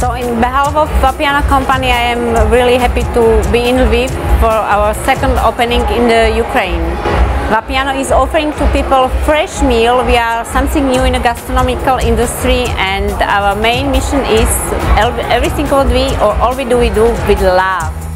So in behalf of Vapiano company, I am really happy to be in Lviv for our second opening in the Ukraine. Vapiano is offering to people fresh meal. We are something new in the gastronomical industry and our main mission is everything what we or all we do, we do with love.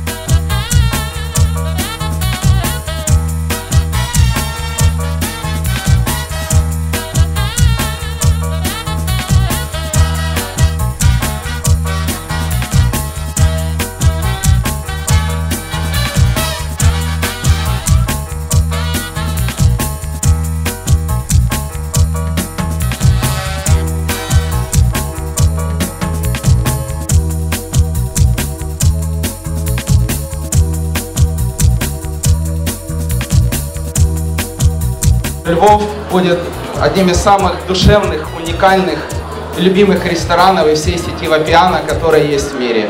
Львов будет одним из самых душевных, уникальных и любимых ресторанов из всей сети Вапиана, которая есть в мире.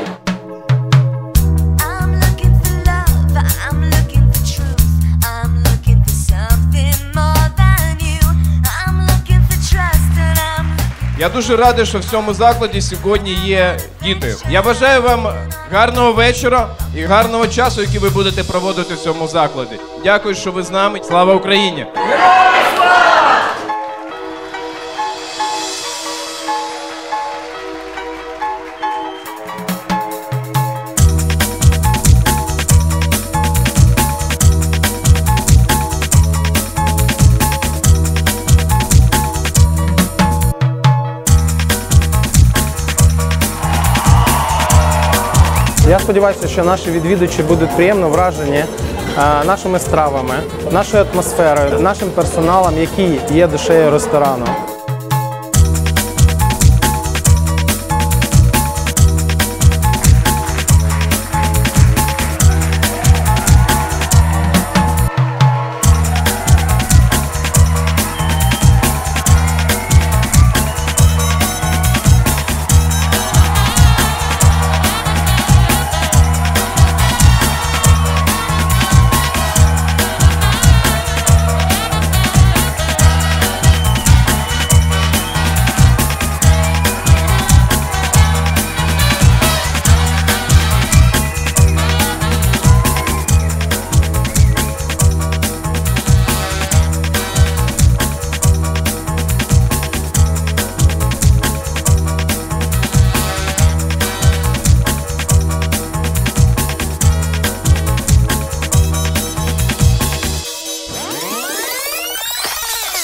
Я дуже радий, що в цьому закладі сьогодні є діти. Я бажаю вам гарного вечора і гарного часу, який ви будете проводити в цьому закладі. Дякую, що ви з нами. Слава Україні! Я сподіваюся, що наші відвідувачі будуть приємно вражені е, нашими стравами, нашою атмосферою, нашим персоналом, який є душею ресторану.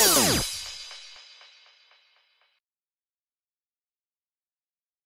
Boom.